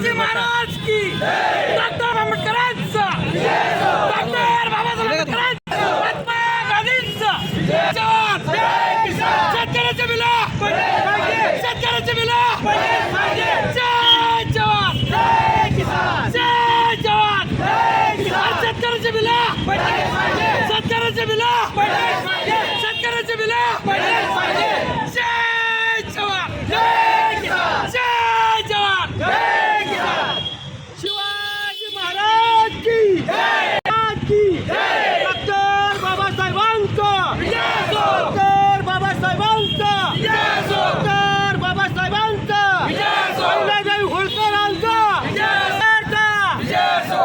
शिवाजी महाराज की. डॉक्टर आंबेडकरांचा. डॉक्टर बाबासाहेब आंबेडकरांचा. महात्मा गांधींचा. जवान शेतकऱ्याचे बिला. शेतकऱ्याचे बिला. जय जवान. जय जवान. शेतकऱ्याचे बिला. शेतकऱ्याचे बिला. शेतकऱ्याचे बिला जय जवान जय जवान शिवाजी महाराज की की डॉक्टर बाबासाहेबांचं। डॉक्टर बाबासाहेबांचं। डॉक्टर बाबासाहेबांचं। अहिल्यादेवी होळकरांचं।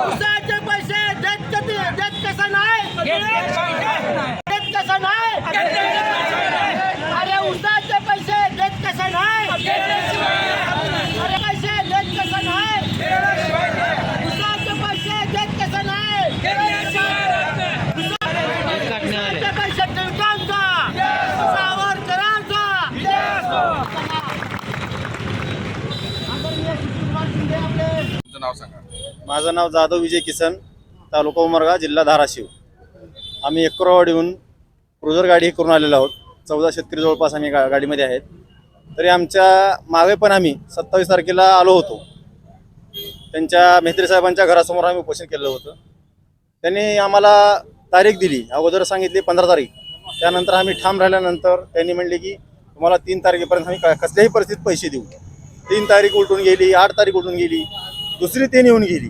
उसाचे पैसे देत कधी? देत कसं नाही? देत कसं नाही? अरे उसाचे पैसे देत कसं नाही अरे पैसे देत कसं नाही उसाचे पैसे देत कसं नाही उसाचे पैसे टिळकांचा सावरकरांचा तुमचं नाव सांगा. माझं नाव जाधव विजय किसन तालुका उमरगा जिल्हा धाराशिव. आम्ही एकरवाडीहून क्रुझर गाडी करून आलेलो आहोत. चौदा शेतकरी जवळपास आम्ही गा गाडीमध्ये आहेत. तरी आमच्या मागे पण आम्ही सत्तावीस तारखेला आलो होतो. त्यांच्या मेहत्री साहेबांच्या घरासमोर आम्ही उपोषण केलं होतं. त्यांनी आम्हाला तारीख दिली. अगोदर सांगितली पंधरा तारीख. त्यानंतर आम्ही ठाम राहिल्यानंतर त्यांनी म्हणले की तुम्हाला तीन तारखेपर्यंत आम्ही क कसल्याही परिस्थितीत पैसे देऊ. तीन तारीख उलटून गेली आठ तारीख उलटून गेली. दुसरी ते नेऊन गेली.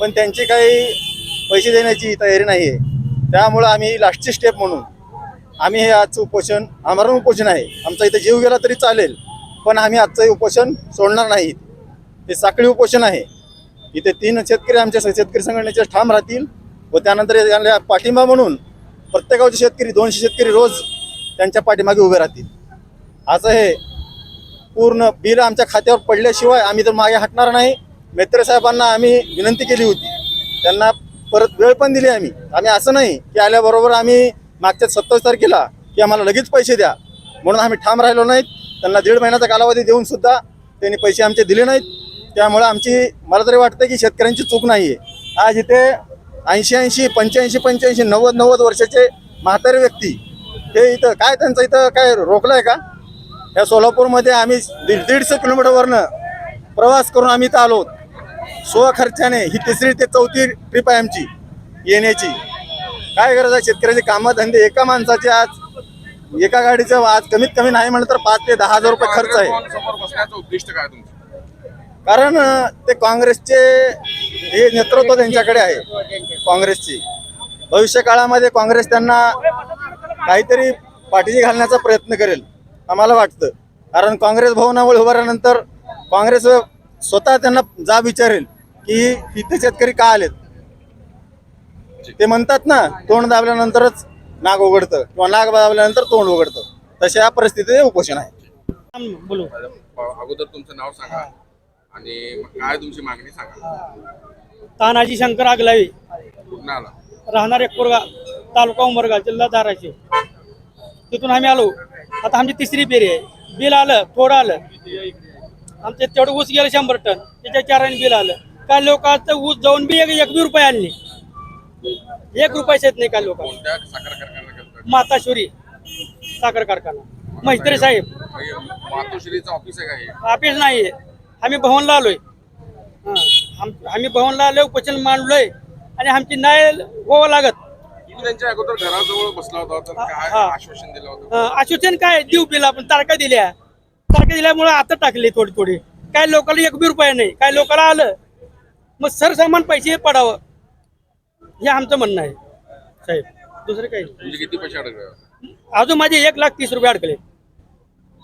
पण त्यांची काही पैसे देण्याची तयारी नाही आहे त्यामुळं आम्ही लास्टची स्टेप म्हणून आम्ही हे आजचं उपोषण आमरण उपोषण आहे. आमचा इथे जीव गेला तरी चालेल पण आम्ही आजचं हे उपोषण सोडणार नाही हे साखळी उपोषण आहे. इथे तीन शेतकरी आमच्या शेतकरी संघटनेचे ठाम राहतील व त्यानंतर त्यांना पाठिंबा म्हणून प्रत्येक गावचे शेतकरी दोनशे शेतकरी रोज त्यांच्या पाठीमागे उभे राहतील. असं हे पूर्ण बिल आमच्या खात्यावर पडल्याशिवाय आम्ही तर मागे हटणार नाही. मित्रसाहेबांना आम्ही विनंती केली होती. त्यांना परत वेळ पण दिली आम्ही. आम्ही असं नाही की आल्याबरोबर आम्ही मागच्या सत्तावीस तारखेला की आम्हाला लगेच पैसे द्या. म्हणून आम्ही ठाम राहिलो नाहीत. त्यांना दीड महिन्याचा कालावधी देऊन सुद्धा त्यांनी पैसे आमचे दिले नाहीत. त्यामुळे आमची मला तरी वाटतं की शेतकऱ्यांची चूक नाही आहे आज इथे ऐंशी ऐंशी पंच्याऐंशी पंच्याऐंशी नव्वद नव्वद वर्षाचे म्हातारे व्यक्ती हे इथं काय त्यांचं इथं काय रोखलं आहे का? या सोलापूरमध्ये आम्ही दीड दीडशे किलोमीटरवरनं प्रवास करून आम्ही इथं आलो स्वखर्चाने ही तिसरी ते चौथी ट्रिप आहे आमची येण्याची. काय गरज आहे? शेतकऱ्याचे कामं धंदे एका माणसाचे आज एका गाडीचं आज कमीत कमी नाही म्हणलं तर पाच ते दहा हजार रुपये खर्च आहे. उद्दिष्ट काय कारण ते काँग्रेसचे हे नेतृत्व त्यांच्याकडे आहे काँग्रेसची. भविष्य काळामध्ये काँग्रेस त्यांना काहीतरी पाठीशी घालण्याचा प्रयत्न करेल आम्हाला वाटतं. कारण काँग्रेस भवनावर उभारल्यानंतर काँग्रेस स्वतः त्यांना जा विचारेल. की इथे शेतकरी का आलेत? ते म्हणतात ना तोंड दाबल्यानंतरच नाग उघडतं किंवा नाग दाबल्यानंतर तोंड उघडतं. तशा परिस्थितीत हे उपोषण आहे. बोलू. अगोदर तुमचं नाव सांगा आणि काय तुमची मागणी सांगा. तानाजी शंकर आगलावी. राहणार एकपूरगा तालुका उमरगा जिल्हा धाराशिव. तिथून आम्ही आलो. आता आमची तिसरी फेरी आहे. बिल आलं थोडं आलं. आमचे तेवढं ऊस गेलं शंभर टन. त्याच्या चाराने बिल आलं. काय लोकांचं ऊस जाऊन बी एक बी रुपये नाही एक रुपयाच येत नाही काय लोक कोणत्या साखर कारखान्याला गेलता? माताश्वरी साखर कारखाना. मैत्री साहेब. हे मातोश्रीचं ऑफिस आहे का हे? ऑफिस नाही आम्ही भवनला आलोय. हं. आम- आम्ही भवनला आलोय उपोषण मांडलोय आणि आमची नाही व्हावं लागत. तुम्ही त्यांच्या अगोदर घराजवळ बसला होता तर काय हा. आश्वासन दिलं होतं? अं, आश्वासन काय? देऊ बिल आपण तारखा दिल्या. तारखा दिल्यामुळे आता टाकले थोडी थोडी काय लोकांना एक बी रुपया नाही. काय लोकांना आलं? मग सरसामान पैसे पडावं. हे आमचं म्हणणं आहे. साहेब दुसरं काही नाही. तुमचे किती पैसे अडकले? अजून माझे एक लाख तीस रुपये अडकले.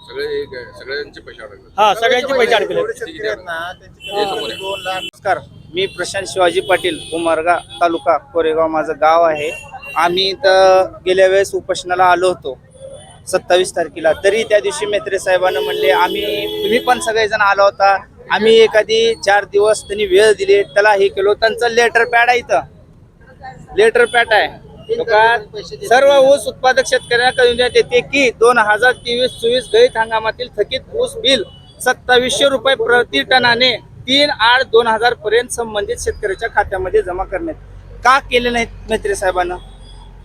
सगळे एक- सगळ्यांचे पैसे अडकले. हा सगळ्यांचे पैसे अडकले. किती अडकले? नमस्कार मी प्रशांत शिवाजी पाटील उमरगा तालुका कोरेगाव माझं गाव आहे. आम्ही इथं गेल्या वेळेस उपोषणाला आलो होतो सत्तावीस तारखेला. तरी त्या दिवशी मेत्रे साहेबांना म्हणले आम्ही तुम्ही पण सगळेजण आला होता आम्ही एखादी चार दिवस त्यांनी वेळ दिली त्याला हे केलो त्यांचं लेटर पॅड आहे इथं. लेटर पॅड आहे. सर्व ऊस उत्पादक शेतकऱ्यांना कळून देण्यात येते की दोन हजार तेवीस चोवीस गळीत हंगामातील थकीत ऊस बिल सत्तावीसशे रुपये प्रति टनाने तीन आठ दोन हजार पर्यंत संबंधित शेतकऱ्याच्या खात्यामध्ये जमा करण्यात का केले नाहीत मैत्री साहेबांना?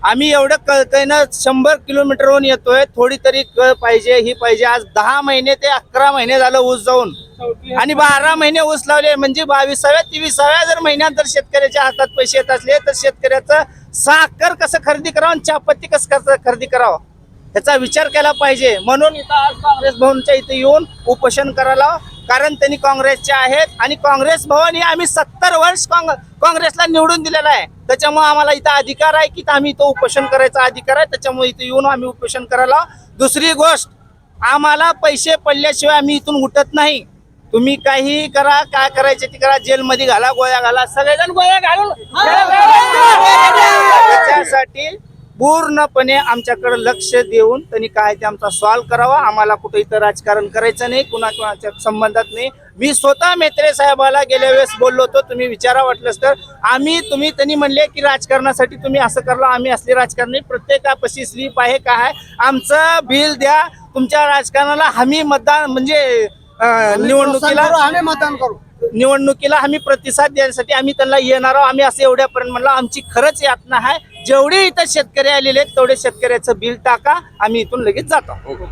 आम्ही एवढं कळतंय ना शंभर किलोमीटरहून येतोय थोडी तरी कळ पाहिजे ही पाहिजे. आज दहा महिने ते अकरा महिने झालं ऊस जाऊन. आणि बारा महिने ऊस लावले म्हणजे बावीसाव्या तेविसाव्या जर महिन्यात जर शेतकऱ्याच्या हातात पैसे येत असले तर शेतकऱ्याचं साखर कसं खरेदी करावं आणि चहापत्ती कसं कसं खरेदी करावं? ह्याचा विचार केला पाहिजे. म्हणून इथं आज काँग्रेस भवनच्या इथे येऊन उपोषण करायला कारण त्यांनी काँग्रेसचे आहेत आणि काँग्रेस भवन हे आम्ही सत्तर वर्ष काँग- काँग्रेसला निवडून दिलेलं आहे. त्याच्यामुळे आम्हाला इथं अधिकार आहे की आम्ही इथं उपोषण करायचा अधिकार आहे. त्याच्यामुळे इथं येऊन आम्ही उपोषण करायला. दुसरी गोष्ट आम्हाला पैसे पडल्याशिवाय आम्ही इथून उठत नाही. तुम्ही काही करा काय करायचे ते करा. जेलमध्ये घाला गोळ्या घाला. सगळेजण गोळ्या घालून. त्याच्यासाठी पूर्णपणे आमच्याकडे लक्ष देऊन त्यांनी काय ते आमचा सॉल्व्ह करावा. आम्हाला कुठे इथं राजकारण करायचं नाही कुणा कुणाच्या संबंधात नाही. मी स्वतः मेत्रे साहेबाला गेल्या वेळेस बोललो होतो तुम्ही विचारा वाटलंच तर. आम्ही तुम्ही त्यांनी म्हणले की राजकारणासाठी तुम्ही असं करला आम्ही असले राजकारणी प्रत्येकापाशी स्लीप आहे काय आहे? आमचं बिल द्या. तुमच्या राजकारणाला हमी मतदान म्हणजे निवडणुकीला आम्ही मतदान करू. निवडणुकीला आम्ही प्रतिसाद देण्यासाठी आम्ही त्यांना येणार आहोत. आम्ही असं एवढ्यापर्यंत म्हणलं आमची खरंच यातना आहे. जेवढे इथं शेतकरी आलेले आहेत तेवढे शेतकऱ्याचं बिल टाका आम्ही इथून लगेच जातो. हो.